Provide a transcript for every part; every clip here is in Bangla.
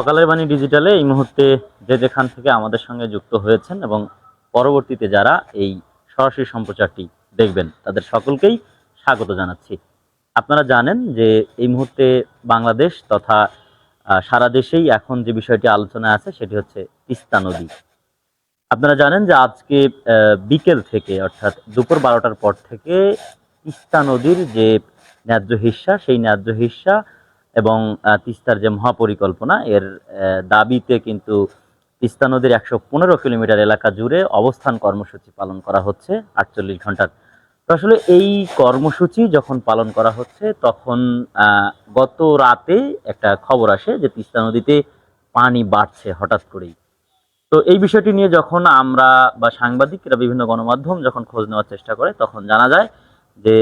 সকালের বাণী ডিজিটালে এই মুহূর্তে যে যেখান থেকে আমাদের সঙ্গে যুক্ত হয়েছেন এবং পরবর্তীতে যারা এই সরাসরি সম্প্রচারটি দেখবেন, তাদের সকলকেই স্বাগত জানাচ্ছি। আপনারা জানেন যে এই মুহূর্তে বাংলাদেশ তথা সারা দেশেই এখন যে বিষয়টি আলোচনায় আছে, সেটি হচ্ছে তিস্তা নদী। আপনারা জানেন যে আজকে বিকেল থেকে, অর্থাৎ দুপুর বারোটার পর থেকে তিস্তা নদীর যে ন্যায্য হিস্সা, সেই ন্যায্য হিস্সা এবং তিস্তার যে মহাপরিকল্পনা, এর দাবিতে কিন্তু তিস্তা নদীর একশো পনেরো কিলোমিটার এলাকা জুড়ে অবস্থান কর্মসূচি পালন করা হচ্ছে, আটচল্লিশ ঘণ্টার। তো আসলে এই কর্মসূচি যখন পালন করা হচ্ছে, তখন গত রাতে একটা খবর আসে যে তিস্তা নদীতে পানি বাড়ছে হঠাৎ করেই। তো এই বিষয়টি নিয়ে যখন আমরা বা সাংবাদিকরা বিভিন্ন গণমাধ্যম যখন খোঁজ নেওয়ার চেষ্টা করে, তখন জানা যায় যে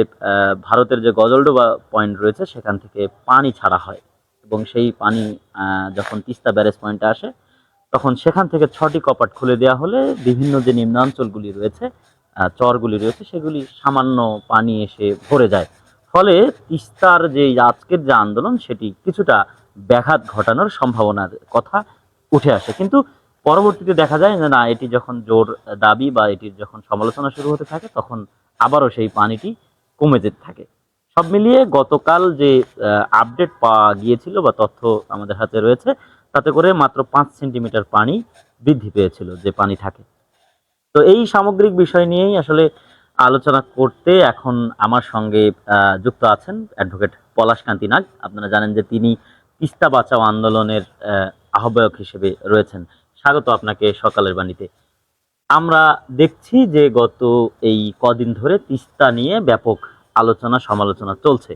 ভারতের যে গজলডোবা পয়েন্ট রয়েছে, সেখান থেকে পানি ছাড়া হয়। এবং সেই পানি যখন তিস্তা ব্যারেজ পয়েন্টে আসে, তখন সেখান থেকে ছটি কপাট খুলে দেওয়া হলে বিভিন্ন যে নিম্নাঞ্চলগুলি রয়েছে চরগুলি রয়েছে, সেগুলি সামান্য পানি এসে ভরে যায়। ফলে তিস্তার যে আজকের যে আন্দোলন, সেটি কিছুটা ব্যাঘাত ঘটানোর সম্ভাবনার কথা উঠে আসে। কিন্তু পরবর্তীতে দেখা যায় যে, না, এটি যখন জোর দাবি বা এটির যখন সমালোচনা শুরু হতে থাকে, তখন আবারও সেই পানিটি কমে যেতে থাকে। সব মিলিয়ে গতকাল যে আপডেট পাওয়া গিয়েছিল বা তথ্য আমাদের হাতে রয়েছে, তাতে করে মাত্র পাঁচ সেন্টিমিটার পানি বৃদ্ধি পেয়েছিল যে পানি থাকে। তো এই সামগ্রিক বিষয় নিয়েই আসলে আলোচনা করতে এখন আমার সঙ্গে যুক্ত আছেন অ্যাডভোকেট পলাশ কান্তি নাগ। আপনারা জানেন যে তিনি তিস্তা বাঁচাও আন্দোলনের আহ্বায়ক হিসেবে রয়েছেন। স্বাগত আপনাকে সকালের বাণীতে। আমরা দেখছি যে গত এই কদিন ধরে তিস্তা নিয়ে ব্যাপক আলোচনা, সমালোচনা চলছে।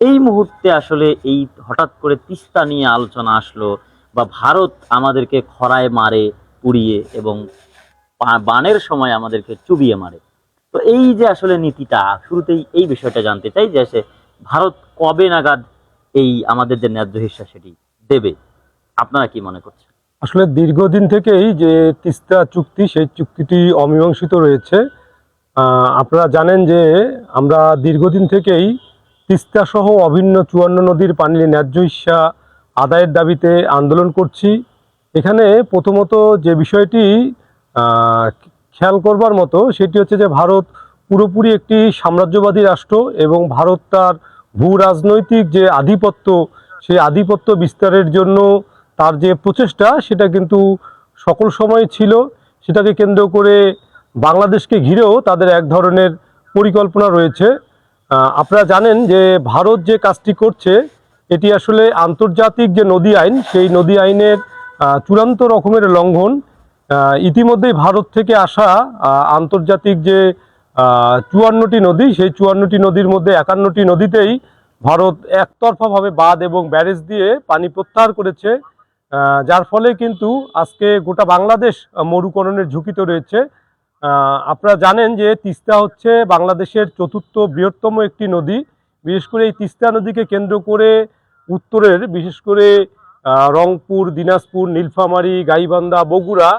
এই মুহূর্তে আসলে এই হঠাৎ করে তিস্তা নিয়ে আলোচনা আসলো বা ভারত আমাদেরকে খরায় মারে, পুড়িয়ে এবং বানের সময় আমাদেরকে চুবিয়ে মারে। তো এই যে আসলে নীতিটা, শুরুতেই এই বিষয়টা জানতে চাই যে সে ভারত কবে নাগাদ এই আমাদের যে ন্যায্য হিস্সা সেটি দেবে। আপনারা কি মনে করছেন? আসলে দীর্ঘদিন থেকেই যে তিস্তা চুক্তি, সেই চুক্তিটি অমীমাংসিত রয়েছে। আপনারা জানেন যে আমরা দীর্ঘদিন থেকেই তিস্তা সহ অভিন্ন চুয়ান্ন নদীর পানির ন্যায্য হিস্যা আদায়ের দাবিতে আন্দোলন করছি। এখানে প্রথমত যে বিষয়টি খেয়াল করবার মতো সেটি হচ্ছে যে ভারত পুরোপুরি একটি সাম্রাজ্যবাদী রাষ্ট্র এবং ভারত তার ভূ রাজনৈতিক যে আধিপত্য, সেই আধিপত্য বিস্তারের জন্য তার যে প্রচেষ্টা, সেটা কিন্তু সকল সময় ছিল। সেটাকে কেন্দ্র করে বাংলাদেশকে ঘিরেও তাদের এক ধরনের পরিকল্পনা রয়েছে। আপনারা জানেন যে ভারত যে কাজটি করছে, এটি আসলে আন্তর্জাতিক যে নদী আইন, সেই নদী আইনের চূড়ান্ত রকমের লঙ্ঘন। ইতিমধ্যেই ভারত থেকে আসা আন্তর্জাতিক যে চুয়ান্নটি নদী, সেই চুয়ান্নটি নদীর মধ্যে একান্নটি নদীতেই ভারত একতরফাভাবে বাঁধ এবং ব্যারেজ দিয়ে পানি প্রত্যাহার করেছে। যার ফলে কিন্তু আজকে গোটা বাংলাদেশ মরুকরণের ঝুঁকিতে রয়েছে। আপনারা জানেন যে তিস্তা হচ্ছে বাংলাদেশের চতুর্থ বৃহত্তম একটি নদী। বিশেষ করে এই তিস্তা নদীকে কেন্দ্র করে উত্তরের, বিশেষ করে রংপুর, দিনাজপুর, নীলফামারী, গাইবান্ধা, বগুড়া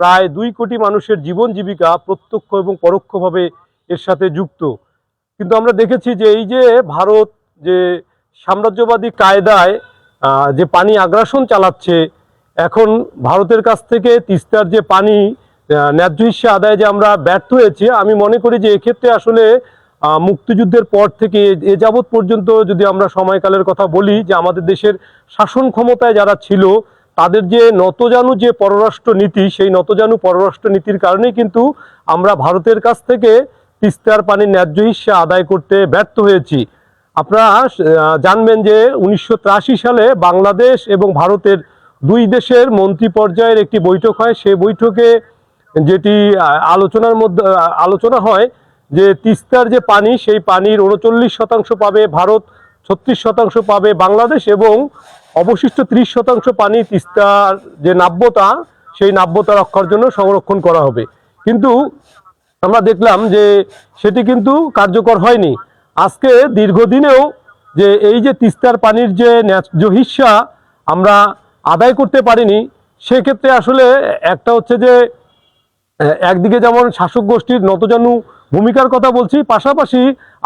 প্রায় দুই কোটি মানুষের জীবন জীবিকা প্রত্যক্ষ এবং পরোক্ষভাবে এর সাথে যুক্ত। কিন্তু আমরা দেখেছি যে এই যে ভারত যে সাম্রাজ্যবাদী কায়দায় যে পানি আগ্রাসন চালাচ্ছে, এখন ভারতের কাছ থেকে তিস্তার যে পানি ন্যায্য হিস্যা আদায়ে যে আমরা ব্যর্থ হয়েছি, আমি মনে করি যে এক্ষেত্রে আসলে মুক্তিযুদ্ধের পর থেকে এ- যাবৎ পর্যন্ত যদি আমরা সময়কালের কথা বলি, যে আমাদের দেশের শাসন ক্ষমতায় যারা ছিল, তাদের যে নতজানু যে পররাষ্ট্র নীতি, সেই নতজানু পররাষ্ট্র নীতির কারণেই কিন্তু আমরা ভারতের কাছ থেকে তিস্তার পানির ন্যায্য হিস্যা আদায় করতে ব্যর্থ হয়েছি। আপনারা জানবেন যে উনিশশো তিরাশি সালে বাংলাদেশ এবং ভারতের দুই দেশের মন্ত্রী পর্যায়ের একটি বৈঠক হয়। সেই বৈঠকে যেটি আলোচনার মধ্যে আলোচনা হয় যে তিস্তার যে পানি, সেই পানির উনচল্লিশ শতাংশ পাবে ভারত, ছত্রিশ শতাংশ পাবে বাংলাদেশ এবং অবশিষ্ট ত্রিশ শতাংশ পানি তিস্তার যে নাব্যতা, সেই নাব্যতা রক্ষার জন্য সংরক্ষণ করা হবে। কিন্তু আমরা দেখলাম যে সেটি কিন্তু কার্যকর হয়নি। আজকে দীর্ঘদিনেও যে এই যে তিস্তার পানির যে ন্যায্য হিস্যা আমরা আদায় করতে পারিনি, সেক্ষেত্রে আসলে একটা হচ্ছে যে একদিকে যেমন শাসক গোষ্ঠীর নতজানু ভূমিকার কথা বলছি, পাশাপাশি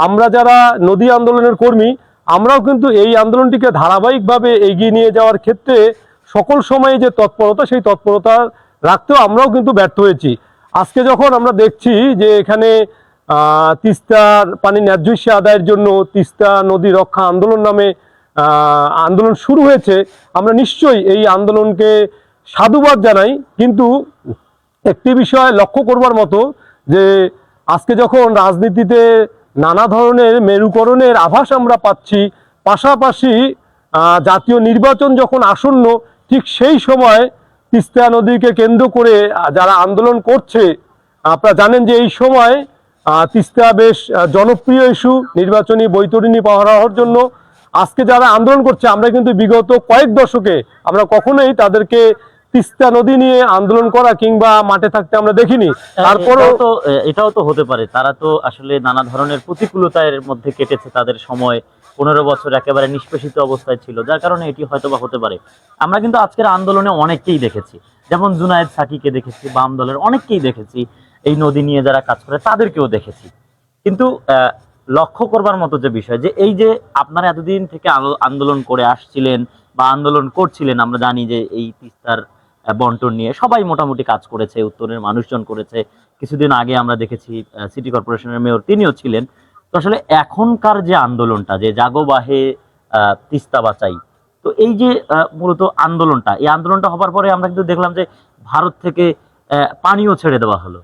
আমরা যারা নদী আন্দোলনের কর্মী, আমরাও কিন্তু এই আন্দোলনটিকে ধারাবাহিকভাবে এগিয়ে নিয়ে যাওয়ার ক্ষেত্রে সকল সময়ে যে তৎপরতা, সেই তৎপরতা রাখতেও আমরাও কিন্তু ব্যর্থ হয়েছি। আজকে যখন আমরা দেখছি যে এখানে তিস্তার পানি ন্যায্য আদায়ের জন্য তিস্তা নদী রক্ষা আন্দোলন নামে আন্দোলন শুরু হয়েছে। আমরা নিশ্চয়ই এই আন্দোলনকে সাধুবাদ জানাই, কিন্তু একটি বিষয় লক্ষ্য করবার মতো যে আজকে যখন রাজনীতিতে নানা ধরনের মেরুকরণের আভাস আমরা পাচ্ছি, পাশাপাশি জাতীয় নির্বাচন যখন আসন্ন, ঠিক সেই সময় তিস্তা নদীকে কেন্দ্র করে যারা আন্দোলন করছে, আপনারা জানেন যে এই সময় তিস্তা বেশ জনপ্রিয় ইস্যু নির্বাচনী বৈতরণী হওয়ার জন্য। আজকে যারা আন্দোলন করছে আমরা কিন্তু বিগত কয়েক দশকে আমরা কখনোই তাদেরকে তিস্তা নদী নিয়ে আন্দোলন করা কিংবা মাঠে থাকতে আমরা দেখিনি। তারপরও তো এটাও তো হতে পারে। তারা তো আসলে নানা ধরনের প্রতিকূলতার মধ্যে কেটেছে তাদের সময়। পনেরো বছর একেবারে নিষ্পেষিত অবস্থায় ছিল যার কারণে এটি হয়তো বা হতে পারে। আমরা কিন্তু আজকের আন্দোলনে অনেককেই দেখেছি। যেমন জুনায়েদ সাকিকে দেখেছি বাম দলের অনেককেই দেখেছি। এই নদী নিয়ে যারা কাজ করে, তাদেরকেও দেখেছি। কিন্তু লক্ষ্য করবার মতো যে বিষয়, যে এই যে আপনারা এতদিন থেকে আন্দোলন করে আসছিলেন বা আন্দোলন করছিলেন, আমরা জানি যে এই তিস্তার বন্টন নিয়ে সবাই মোটামুটি কাজ করেছে, উত্তরের মানুষজন করেছে। কিছুদিন আগে আমরা দেখেছি সিটি কর্পোরেশনের মেয়র তিনিও ছিলেন। তো আসলে এখনকার যে আন্দোলনটা, যে জাগো বাহে তিস্তা বাঁচাই, তো এই যে মূলত আন্দোলনটা, এই আন্দোলনটা হবার পরে আমরা কিন্তু দেখলাম যে ভারত থেকে পানিও ছেড়ে দেওয়া হলো।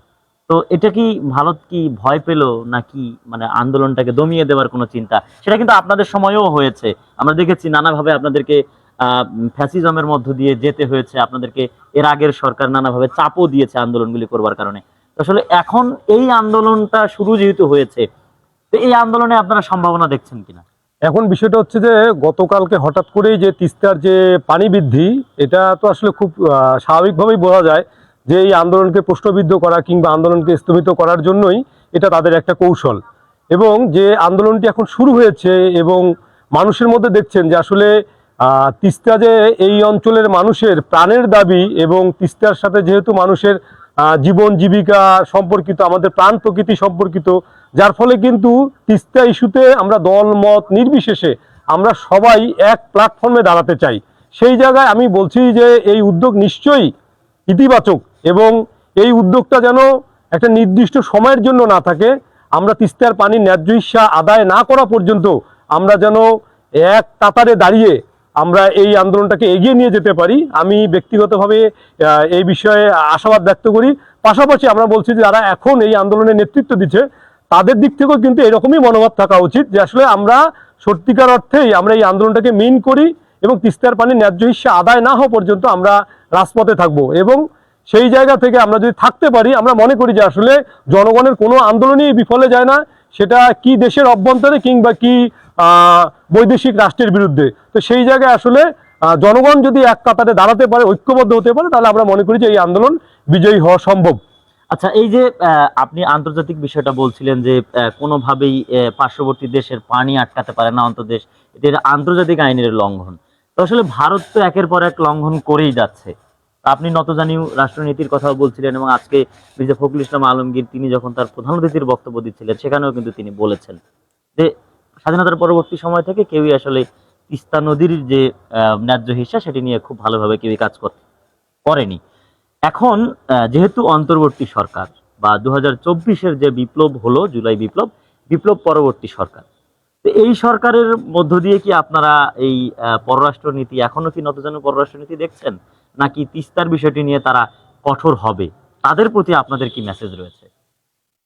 তো এটা কি ভারত কি ভয় পেল নাকি মানে আন্দোলনটাকে দমিয়ে দেওয়ার কোনো চিন্তা? সেটা কিন্তু আপনাদের সময়ও হয়েছে। আমরা দেখেছি নানাভাবে আপনাদেরকে ফ্যাসিজমের মধ্য দিয়ে যেতে হয়েছে। আপনাদেরকে এর আগের সরকার নানাভাবে চাপও দিয়েছে আন্দোলনগুলি করবার কারণে। আসলে এখন এই আন্দোলনটা শুরু যেহেতু হয়েছে, তো এই আন্দোলনে আপনারা সম্ভাবনা দেখছেন কিনা? এখন বিষয়টা হচ্ছে যে, গতকালকে হঠাৎ করেই যে তিস্তার যে পানি বৃদ্ধি, এটা তো আসলে খুব স্বাভাবিকভাবেই বোঝা যায়। যে এই আন্দোলনকে প্রশ্নবিদ্ধ করা কিংবা আন্দোলনকে স্থগিত করার জন্যই এটা তাদের একটা কৌশল। এবং যে আন্দোলনটি এখন শুরু হয়েছে এবং মানুষের মধ্যে দেখছেন যে আসলে তিস্তা যে এই অঞ্চলের মানুষের প্রাণের দাবি এবং তিস্তার সাথে যেহেতু মানুষের জীবন জীবিকা সম্পর্কিত, আমাদের প্রাণ প্রকৃতি সম্পর্কিত, যার ফলে কিন্তু তিস্তা ইস্যুতে আমরা দল, মত নির্বিশেষে আমরা সবাই এক প্ল্যাটফর্মে দাঁড়াতে চাই। সেই জায়গায় আমি বলছি যে এই উদ্যোগ নিশ্চয়ই ইতিবাচক এবং এই উদ্যোগটা যেন একটা নির্দিষ্ট সময়ের জন্য না থাকে, আমরা তিস্তার পানির ন্যায্য হিস্যা আদায় না করা পর্যন্ত আমরা যেন এক কাতারে দাঁড়িয়ে আমরা এই আন্দোলনটাকে এগিয়ে নিয়ে যেতে পারি। আমি ব্যক্তিগতভাবে এই বিষয়ে আশাবাদ ব্যক্ত করি। পাশাপাশি আমরা বলছি যে যারা এখন এই আন্দোলনের নেতৃত্ব দিচ্ছে, তাদের দিক থেকেও কিন্তু এরকমই মনোভাব থাকা উচিত যে আসলে আমরা সত্যিকার অর্থেই আমরা এই আন্দোলনটাকে মিন করি এবং তিস্তার পানির ন্যায্য হিস্যা আদায় না হওয়া পর্যন্ত আমরা রাজপথে থাকব এবং সেই জায়গা থেকে আমরা যদি থাকতে পারি, আমরা মনে করি যে আসলে জনগণের কোনো আন্দোলনই বিফলে যায় না। সেটা কি দেশের অভ্যন্তরে কিংবা কি বৈদেশিক রাষ্ট্রের বিরুদ্ধে। তো সেই জায়গায় আসলে জনগণ যদি এক কাতারে দাঁড়াতে পারে, ঐক্যবদ্ধ হতে পারে, তাহলে আমরা মনে করি যে এই আন্দোলন বিজয়ী হওয়া সম্ভব। আচ্ছা এই যে আপনি আন্তর্জাতিক বিষয়টা বলছিলেন যে কোনোভাবেই পার্শ্ববর্তী দেশের পানি আটকাতে পারে না অন্তর্দেশ এটা আন্তর্জাতিক আইনের লঙ্ঘন। তো আসলে ভারত তো একের পর এক লঙ্ঘন করেই যাচ্ছে। আপনি নতজানি রাষ্ট্রনীতির কথাও বলছিলেন এবং আজকে মির্জা ফখরুল ইসলাম আলমগীর তিনি যখন তার প্রধান অতিথির বক্তব্য দিচ্ছিলেন সেখানেও কিন্তু তিনি বলেছেন যে স্বাধীনতার পরবর্তী সময় থেকে কেউই আসলে তিস্তা নদীর যে ন্যায্য হিস্সা সেটি নিয়ে খুব ভালোভাবে কেউই কাজ কর- করেনি। এখন যেহেতু অন্তর্বর্তী সরকার বা দু হাজার যে বিপ্লব হলো জুলাই বিপ্লব বিপ্লব পরবর্তী সরকার তো এই সরকারের মধ্য দিয়ে কি আপনারা এই আহ, পররাষ্ট্রনীতি এখনও কি নতজন পররাষ্ট্রনীতি দেখছেন? নাকি তিস্তার বিষয়টি নিয়ে তারা কঠোর হবে? তাদের প্রতি আপনাদের কি মেসেজ রয়েছে?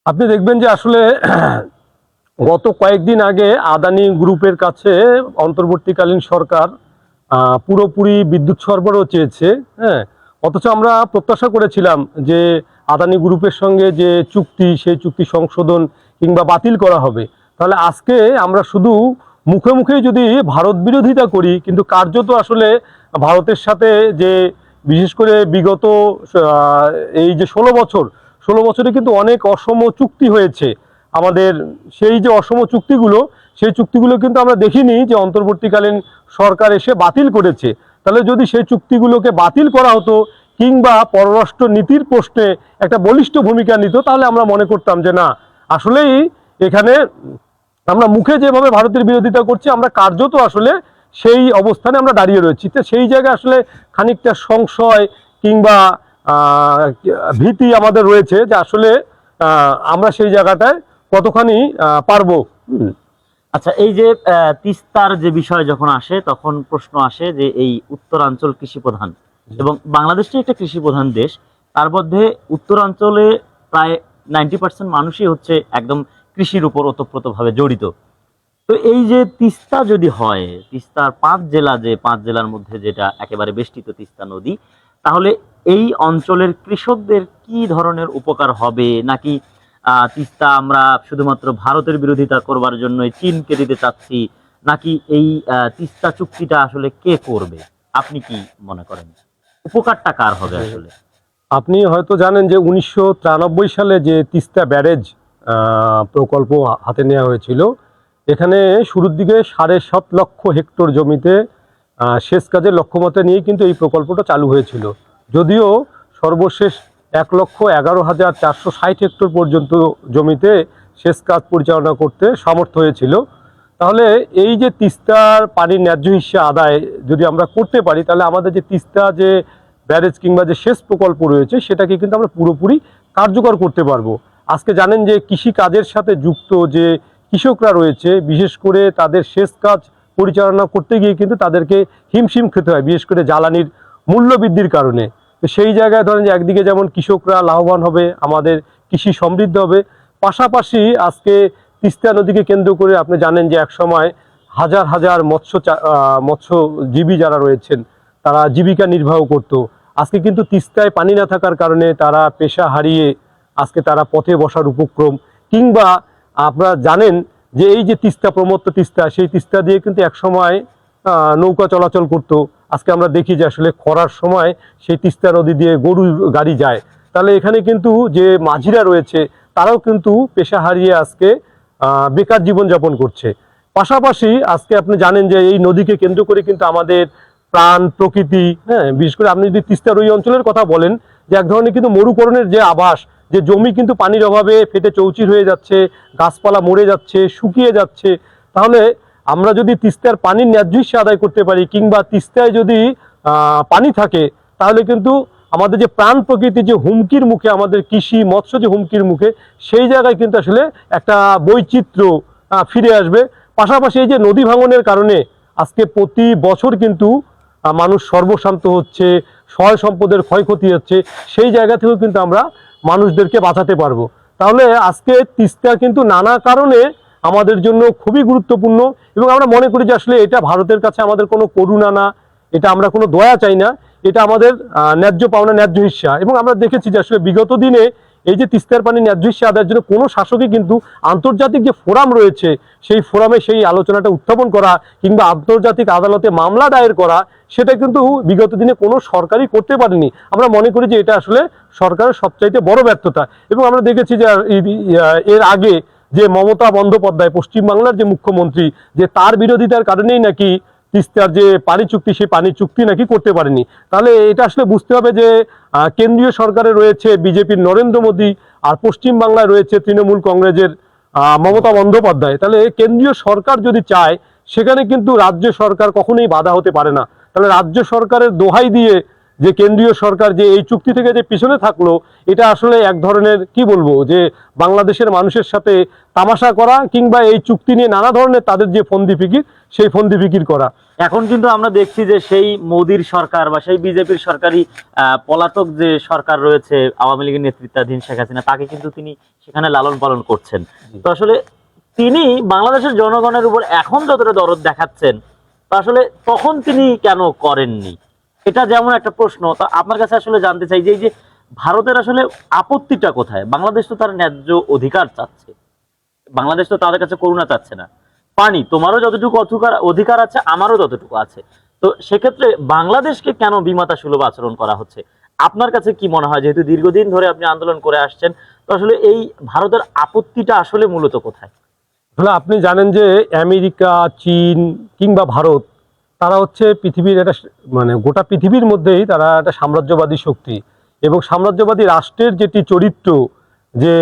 আপনি দেখবেন যে আসলে গত কয়েকদিন আগে আদানি গ্রুপের কাছে অন্তর্বর্তীকালীন সরকার পুরোপুরি বিদ্যুৎ সরবরাহ চেয়েছে হ্যাঁ? অথচ আমরা প্রত্যাশা করেছিলাম যে আদানি গ্রুপের সঙ্গে যে চুক্তি, সেই চুক্তি সংশোধন কিংবা বাতিল করা হবে। তাহলে আজকে আমরা শুধু মুখে মুখেই যদি ভারত বিরোধিতা করি, কিন্তু কার্যত আসলে ভারতের সাথে যে বিশেষ করে বিগত এই যে ষোলো বছর, ষোলো বছরে কিন্তু অনেক অসম চুক্তি হয়েছে। আমাদের সেই যে অসম চুক্তিগুলো, সেই চুক্তিগুলো কিন্তু আমরা দেখিনি যে অন্তর্বর্তীকালীন সরকার এসে বাতিল করেছে। তাহলে যদি সেই চুক্তিগুলোকে বাতিল করা হতো, কিংবা পররাষ্ট্র নীতির প্রশ্নে একটা বলিষ্ঠ ভূমিকা নিত, তাহলে আমরা মনে করতাম যে না, আসলেই এখানে আমরা মুখে যেভাবে ভারতের বিরোধিতা করছি, আমরা কার্যত আসলে সেই অবস্থানে আমরা দাঁড়িয়ে রয়েছি। তো সেই জায়গায় আসলে খানিকটা সংশয় কিংবা ভীতি আমাদের রয়েছে যে আসলে আমরা সেই জায়গাটায় কতখানি পারব। আচ্ছা এই যে তিস্তার যে বিষয় যখন আসে তখন প্রশ্ন আসে যে এই উত্তরাঞ্চল কৃষি প্রধান এবং বাংলাদেশটি একটা কৃষি প্রধান দেশ। তার মধ্যে উত্তরাঞ্চলে প্রায় নাইনটি পার্সেন্ট মানুষই হচ্ছে একদম কৃষির উপর ওতপ্রোতভাবে জড়িত। তো এই যে তিস্তা যদি হয়, তিস্তার পাঁচ জেলা যে পাঁচ জেলার মধ্যে যেটা একেবারে বেষ্টিত তিস্তা নদী, তাহলে এই অঞ্চলের কৃষকদের কি ধরনের উপকার হবে? নাকি তিস্তা আমরা শুধুমাত্র ভারতের বিরোধিতা করবার জন্য চীনকে দিতে চাচ্ছি, নাকি এই তিস্তা চুক্তিটা আসলে কে করবে? আপনি কি মনে করেন? উপকারটা কার হবে আসলে? আপনি হয়তো জানেন যে উনিশশো তিরানব্বই সালে যে তিস্তা ব্যারেজ প্রকল্প হাতে নেওয়া হয়েছিল এখানে শুরুর দিকে সাড়ে সাত লক্ষ হেক্টর জমিতে সেচ কাজের লক্ষ্যমাত্রা নিয়ে কিন্তু এই প্রকল্পটা চালু হয়েছিল। যদিও সর্বশেষ এক লক্ষ এগারো হাজার চারশো ষাট হেক্টর পর্যন্ত জমিতে সেচ কাজ পরিচালনা করতে সামর্থ্য হয়েছিল। তাহলে এই যে তিস্তার পানির ন্যায্য হিস্যা আদায় যদি আমরা করতে পারি, তাহলে আমাদের যে তিস্তা যে ব্যারেজ কিংবা যে সেচ প্রকল্প রয়েছে, সেটাকে কিন্তু আমরা পুরোপুরি কার্যকর করতে পারব। আজকে জানেন যে কৃষি কাজের সাথে যুক্ত যে কৃষকরা রয়েছে, বিশেষ করে তাদের সেচ কাজ পরিচালনা করতে গিয়ে কিন্তু তাদেরকে হিমশিম খেতে হয়, বিশেষ করে জ্বালানির মূল্য বৃদ্ধির কারণে। তো সেই জায়গায় ধরেন যে একদিকে যেমন কৃষকরা লাভবান হবে, আমাদের কৃষি সমৃদ্ধ হবে, পাশাপাশি আজকে তিস্তা নদীকে কেন্দ্র করে আপনি জানেন যে একসময় হাজার হাজার মৎস্য মৎস্যজীবী যারা রয়েছেন, তারা জীবিকা নির্বাহ করত। আজকে কিন্তু তিস্তায় পানি না থাকার কারণে তারা পেশা হারিয়ে আজকে তারা পথে বসার উপক্রম কিংবা আপনারা জানেন যে এই যে তিস্তা প্রমত্ত তিস্তা সেই তিস্তা দিয়ে কিন্তু একসময় আহ, নৌকা চলাচল করতো। আজকে আমরা দেখি যে আসলে খরার সময় সেই তিস্তা নদী দিয়ে গরু গাড়ি যায়। তাহলে এখানে কিন্তু যে মাঝিরা রয়েছে তারাও কিন্তু পেশা হারিয়ে আজকে বেকার জীবনযাপন করছে। পাশাপাশি আজকে আপনি জানেন যে এই নদীকে কেন্দ্র করে কিন্তু আমাদের প্রাণ প্রকৃতি হ্যাঁ বিশেষ করে আপনি যদি তিস্তার ওই অঞ্চলের কথা বলেন যে এক ধরনের কিন্তু মরুকরণের যে আবাস যে জমি কিন্তু পানির অভাবে ফেটে চৌচির হয়ে যাচ্ছে, গাছপালা মরে যাচ্ছে, শুকিয়ে যাচ্ছে, তাহলে আমরা যদি তিস্তার পানির ন্যায্য হিস্যা আদায় করতে পারি কিংবা তিস্তায় যদি পানি থাকে, তাহলে কিন্তু আমাদের যে প্রাণ প্রকৃতি যে হুমকির মুখে, আমাদের কৃষি, মৎস্য যে হুমকির মুখে, সেই জায়গায় কিন্তু আসলে একটা বৈচিত্র্য ফিরে আসবে। পাশাপাশি এই যে নদী ভাঙনের কারণে আজকে প্রতি বছর কিন্তু মানুষ সর্বশান্ত হচ্ছে সহায় সম্পদের ক্ষয়ক্ষতি হচ্ছে, সেই জায়গা থেকেও কিন্তু আমরা মানুষদেরকে বাঁচাতে পারব। তাহলে আজকে তিস্তা কিন্তু নানা কারণে আমাদের জন্য খুবই গুরুত্বপূর্ণ এবং আমরা মনে করি যে আসলে এটা ভারতের কাছে আমাদের কোনো করুণা না, এটা আমরা কোনো দয়া চাই না, এটা আমাদের ন্যায্য পাওনা, ন্যায্য হিস্যা এবং আমরা দেখেছি যে আসলে বিগত দিনে এই যে তিস্তার পানি ন্যায্য আদায়ের জন্য কোনো শাসকই কিন্তু আন্তর্জাতিক যে ফোরাম রয়েছে, সেই ফোরামে সেই আলোচনাটা উত্থাপন করা কিংবা আন্তর্জাতিক আদালতে মামলা দায়ের করা, সেটা কিন্তু বিগত দিনে কোনো সরকারই করতে পারেনি। আমরা মনে করি যে এটা আসলে সরকারের সবচাইতে বড় ব্যর্থতা। এবং আমরা দেখেছি যে এর আগে যে মমতা বন্দ্যোপাধ্যায়, পশ্চিমবাংলার যে মুখ্যমন্ত্রী, যে তার বিরোধিতার কারণেই নাকি তিস্তার যে পানি চুক্তি, সেই পানি চুক্তি নাকি করতে পারেনি। তাহলে এটা আসলে বুঝতে হবে যে কেন্দ্রীয় সরকারে রয়েছে বিজেপির নরেন্দ্র মোদী আর পশ্চিমবাংলায় রয়েছে তৃণমূল কংগ্রেসের মমতা বন্দ্যোপাধ্যায়। তাহলে কেন্দ্রীয় সরকার যদি চায়, সেখানে কিন্তু রাজ্য সরকার কখনোই বাধা হতে পারে না। তাহলে রাজ্য সরকারের দোহাই দিয়ে যে কেন্দ্রীয় সরকার যে এই চুক্তি থেকে যে পিছনে থাকল এটা আসলে এক ধরনের কি বলব যে বাংলাদেশের মানুষের সাথে তামাশা করা কিংবা এই চুক্তি নিয়ে নানা ধরনের তাদের যে ফন্দি ফিকির সেই ফন্দি ফিকির করা। এখন কিন্তু আমরা দেখছি যে সেই মোদির সরকার বা সেই বিজেপির সরকারি আহ, পলাতক যে সরকার রয়েছে আওয়ামী লীগের নেতৃত্বাধীন শেখ হাসিনা তাকে কিন্তু তিনি সেখানে লালন পালন করছেন। তো আসলে তিনি বাংলাদেশের জনগণের উপর এখন যতটা দরদ দেখাচ্ছেন তো আসলে তখন তিনি কেন করেননি? এটা যেমন একটা প্রশ্ন, তা আপনার কাছে আসলে জানতে চাই যে এই যে ভারতের আসলে আপত্তিটা কোথায়? বাংলাদেশ তো তার ন্যায্য অধিকার চাচ্ছে। বাংলাদেশ তো তাদের কাছে করুণা চাচ্ছে না। পানি, তোমারও যতটুকু অধিকার অধিকার আছে, আমারও ততটুকু আছে। তো সেক্ষেত্রে বাংলাদেশকে কেন বিমাতা সুলভ আচরণ করা হচ্ছে? আপনার কাছে কি মনে হয়? যেহেতু দীর্ঘদিন ধরে আপনি আন্দোলন করে আসছেন, তো আসলে এই ভারতের আপত্তিটা আসলে মূলত কোথায়? আপনি জানেন যে আমেরিকা, চীন কিংবা ভারত তারা হচ্ছে পৃথিবীর একটা মানে গোটা পৃথিবীর মধ্যেই তারা একটা সাম্রাজ্যবাদী শক্তি এবং সাম্রাজ্যবাদী রাষ্ট্রের যেটি চরিত্র যে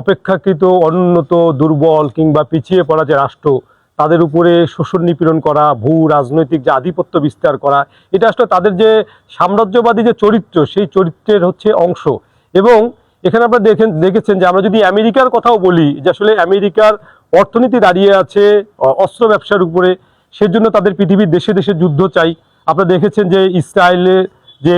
অপেক্ষাকৃত অনুন্নত, দুর্বল কিংবা পিছিয়ে পড়া যে রাষ্ট্র, তাদের উপরে শোষণ নিপীড়ন করা, ভূ রাজনৈতিক যে আধিপত্য বিস্তার করা, এটা আসলে তাদের যে সাম্রাজ্যবাদী যে চরিত্র, সেই চরিত্রের হচ্ছে অংশ। এবং এখানে আপনারা দেখেন, দেখেছেন যে আমরা যদি আমেরিকার কথাও বলি, যে আসলে আমেরিকার অর্থনীতি দাঁড়িয়ে আছে অস্ত্র ব্যবসার উপরে সেজন্য তাদের পৃথিবীর দেশে দেশে যুদ্ধ চাই। আপনারা দেখেছেন যে ইসরায়েলে যে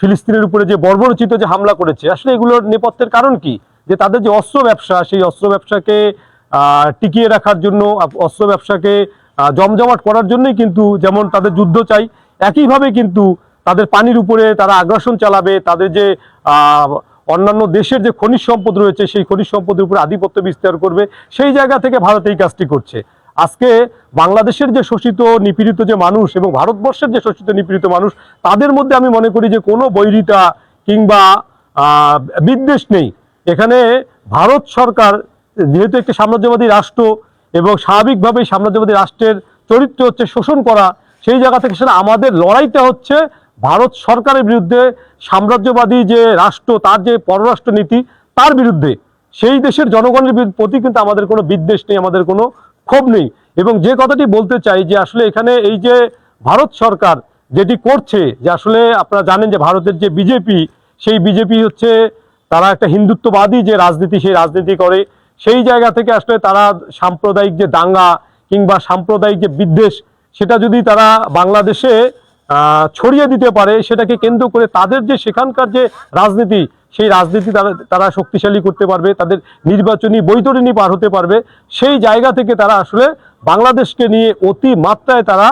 ফিলিস্তিনের উপরে যে বর্বরচিত যে হামলা করেছে, আসলে এগুলোর নেপথ্যের কারণ কি? যে তাদের যে অস্ত্র ব্যবসা, সেই অস্ত্র ব্যবসাকে টিকিয়ে রাখার জন্য অস্ত্র ব্যবসাকে জমজমাট করার জন্যই কিন্তু যেমন তাদের যুদ্ধ চাই, একইভাবে কিন্তু তাদের পানির উপরে তারা আগ্রাসন চালাবে, তাদের যে অন্যান্য দেশের যে খনিজ সম্পদ রয়েছে, সেই খনিজ সম্পদের উপরে আধিপত্য বিস্তার করবে, সেই জায়গা থেকে ভারত এই কাজটি করছে। আজকে বাংলাদেশের যে শোষিত, নিপীড়িত যে মানুষ এবং ভারতবর্ষের যে শোষিত, নিপীড়িত মানুষ, তাদের মধ্যে আমি মনে করি যে কোনো বৈরিতা কিংবা বিদ্বেষ নেই। এখানে ভারত সরকার যেহেতু একটি সাম্রাজ্যবাদী রাষ্ট্র এবং স্বাভাবিকভাবেই সাম্রাজ্যবাদী রাষ্ট্রের চরিত্র হচ্ছে শোষণ করা, সেই জায়গা থেকে সেটা আমাদের লড়াইটা হচ্ছে ভারত সরকারের বিরুদ্ধে সাম্রাজ্যবাদী যে রাষ্ট্র, তার যে পররাষ্ট্র নীতি তার বিরুদ্ধে। সেই দেশের জনগণের প্রতি কিন্তু আমাদের কোনো বিদ্বেষ নেই, আমাদের কোনো ক্ষোভ নেই। এবং যে কথাটি বলতে চাই যে আসলে এখানে এই যে ভারত সরকার যেটি করছে, যে আসলে আপনারা জানেন যে ভারতের যে বিজেপি, সেই বিজেপি হচ্ছে তারা একটা হিন্দুত্ববাদী যে রাজনীতি, সেই রাজনীতি করে। সেই জায়গা থেকে আসলে তারা সাম্প্রদায়িক যে দাঙ্গা কিংবা সাম্প্রদায়িক যে বিদ্বেষ, সেটা যদি তারা বাংলাদেশে ছড়িয়ে দিতে পারে, সেটাকে কেন্দ্র করে তাদের যে সেখানকার যে রাজনীতি সেই রাজনীতি তারা তারা শক্তিশালী করতে পারবে, তাদের নির্বাচনী বৈতরণী পার হতে পারবে। সেই জায়গা থেকে তারা আসলে বাংলাদেশকে নিয়ে অতি মাত্রায় তারা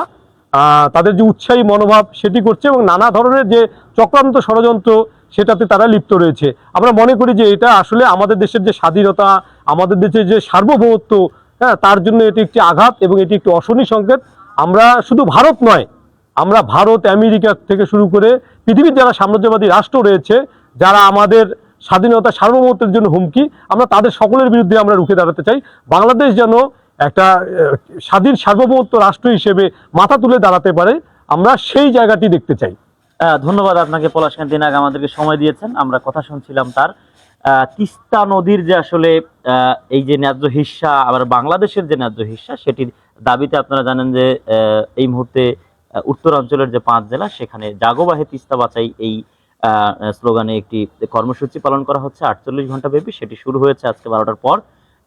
তাদের যে উৎসাহী মনোভাব সেটি করছে এবং নানা ধরনের যে চক্রান্ত ষড়যন্ত্র সেটাতে তারা লিপ্ত রয়েছে। আমরা মনে করি যে এটা আসলে আমাদের দেশের যে স্বাধীনতা, আমাদের দেশের যে সার্বভৌমত্ব হ্যাঁ তার জন্য এটি একটি আঘাত এবং এটি একটি অশনি সংকেত। আমরা শুধু ভারত নয়, আমরা ভারত, আমেরিকা থেকে শুরু করে পৃথিবীর যারা সাম্রাজ্যবাদী রাষ্ট্র রয়েছে যারা আমাদের স্বাধীনতা সার্বভৌমত্বের জন্য হুমকি, আমরা তাদের সকলের বিরুদ্ধে আমরা রুখে দাঁড়াতে চাই। বাংলাদেশ যেন একটা স্বাধীন সার্বভৌমত্ব রাষ্ট্র হিসেবে মাথা তুলে দাঁড়াতে পারে, আমরা সেই জায়গাটি দেখতে চাই। ধন্যবাদ আপনাকে পলাশকান্তি নাগ আমাদেরকে সময় দিয়েছেন, আমরা কথা শুনছিলাম তার। তিস্তা নদীর যে আসলে এই যে ন্যায্য হিস্সা আবার বাংলাদেশের যে ন্যায্য হিস্সা সেটির দাবিতে আপনারা জানেন যে এই মুহূর্তে উত্তরাঞ্চলের যে পাঁচ জেলা, সেখানে জাগোবাহে তিস্তা বাঁচাই এই স্লোগানে একটি কর্মসূচি পালন করা হচ্ছে। আটচল্লিশ ঘণ্টা ব্যাপী সেটি শুরু হয়েছে আজকে বারোটার পর।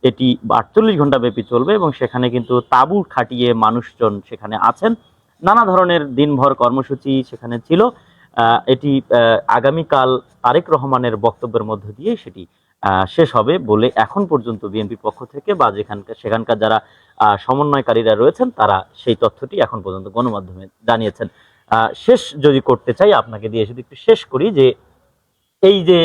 এটি আটচল্লিশ ঘণ্টা ব্যাপী চলবে এবং সেখানে কিন্তু তাঁবু খাটিয়ে মানুষজন সেখানে আছেন। নানা ধরনের দিনভর কর্মসূচি সেখানে ছিল। এটি আগামীকাল তারেক রহমানের বক্তব্যের মধ্য দিয়ে সেটি শেষ হবে বলে এখন পর্যন্ত বিএনপির পক্ষ থেকে বা যেখানকার, সেখানকার যারা সমন্বয়কারীরা রয়েছেন তারা সেই তথ্যটি এখন পর্যন্ত গণমাধ্যমে জানিয়েছেন। শেষ যদি করতে চাই, আপনাকে দিয়ে শুধু একটু শেষ করি যে এই যে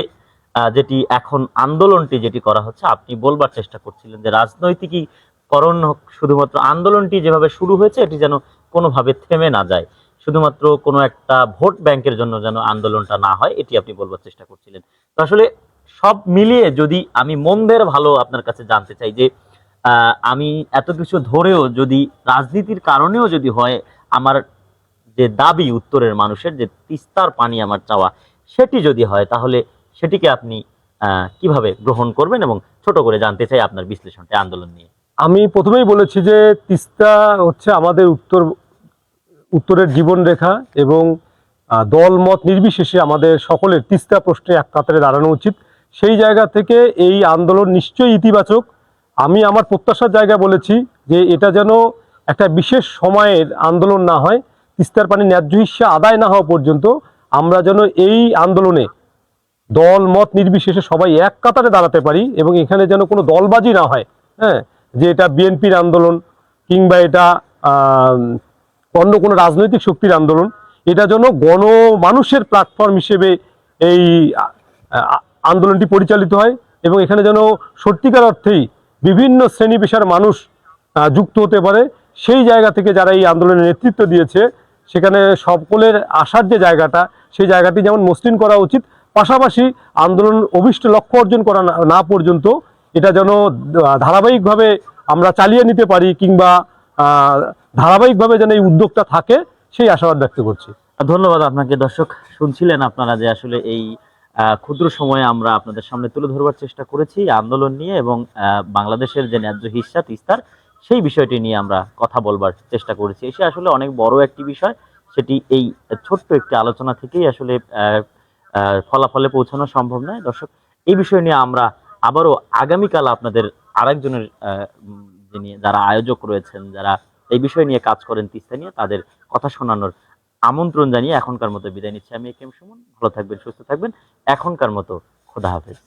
যেটি এখন আন্দোলনটি যেটি করা হচ্ছে, আপনি বলবার চেষ্টা করছিলেন যে রাজনৈতিকীকরণ শুধুমাত্র আন্দোলনটি যেভাবে শুরু হয়েছে, এটি যেন কোনোভাবে থেমে না যায়। শুধুমাত্র কোনো একটা ভোট ব্যাংকের জন্য যেন আন্দোলনটা না হয়, এটি আপনি বলবার চেষ্টা করছিলেন। তো আসলে সব মিলিয়ে যদি আমি মন্দের ভালো আপনার কাছে জানতে চাই যে আমি এত কিছু ধরেও যদি রাজনীতির কারণেও যদি হয়, আমার যে দাবি উত্তরের মানুষের যে তিস্তার পানি আমার চাওয়া সেটি যদি হয় তাহলে সেটিকে আপনি কীভাবে গ্রহণ করবেন এবং ছোট করে জানতে চাই আপনার বিশ্লেষণটা আন্দোলন নিয়ে। আমি প্রথমেই বলেছি যে তিস্তা হচ্ছে আমাদের উত্তর উত্তরের জীবনরেখা এবং আহ, দল মত নির্বিশেষে আমাদের সকলের তিস্তা প্রশ্নে এক কাতারে দাঁড়ানো উচিত। সেই জায়গা থেকে এই আন্দোলন নিশ্চয়ই ইতিবাচক। আমি আমার প্রত্যাশার জায়গা বলেছি যে এটা যেন একটা বিশেষ সময়ের আন্দোলন না হয়। তিস্তার পানি ন্যায্য হিস্যা আদায় না হওয়া পর্যন্ত আমরা যেন এই আন্দোলনে দল মত নির্বিশেষে সবাই এক কাতারে দাঁড়াতে পারি এবং এখানে যেন কোনো দলবাজি না হয় হ্যাঁ? যে এটা বিএনপির আন্দোলন কিংবা এটা অন্য কোনো রাজনৈতিক শক্তির আন্দোলন, এটা যেন গণ মানুষের প্ল্যাটফর্ম হিসেবে এই আন্দোলনটি পরিচালিত হয় এবং এখানে যেন সত্যিকার অর্থেই বিভিন্ন শ্রেণি পেশার মানুষ যুক্ত হতে পারে। সেই জায়গা থেকে যারা এই আন্দোলনের নেতৃত্ব দিয়েছে সেখানে সকলের আসার যে জায়গাটা, সেই জায়গাটি যেমন মসৃণ করা উচিত, পাশাপাশি আন্দোলন অভিষ্ট লক্ষ্য অর্জন করা না- পর্যন্ত এটা যেন ধারাবাহিকভাবে আমরা চালিয়ে নিতে পারি কিংবা ধারাবাহিকভাবে যেন এই উদ্যোগটা থাকে, সেই আশাবাদ ব্যক্ত করছি। ধন্যবাদ আপনাকে। দর্শক, শুনছিলেন আপনারা যে আসলে এই ক্ষুদ্র সময়ে আমরা আপনাদের সামনে তুলে ধরবার চেষ্টা করেছি আন্দোলন নিয়ে এবং বাংলাদেশের যে ন্যায্য হিস্সা তিস্তার সেই বিষয়টি নিয়ে আমরা কথা বলবার চেষ্টা করেছি। এসে আসলে অনেক বড় একটি বিষয়, সেটি এই ছোট্ট একটি আলোচনা থেকেই আসলে ফলাফলে পৌঁছানো সম্ভব নয়। দর্শক, এই বিষয় নিয়ে আমরা আবারও আগামীকাল আপনাদের আরেকজনের যিনি, যারা আয়োজক রয়েছেন, যারা এই বিষয় নিয়ে কাজ করেন তিস্তা নিয়ে, তাদের কথা শোনানোর আমন্ত্রণ জানিয়ে এখনকার মতো বিদায় নিচ্ছি। আমি এ কে এম সুমন, ভালো থাকবেন, সুস্থ থাকবেন। এখনকার মতো খোদা হাফেজ।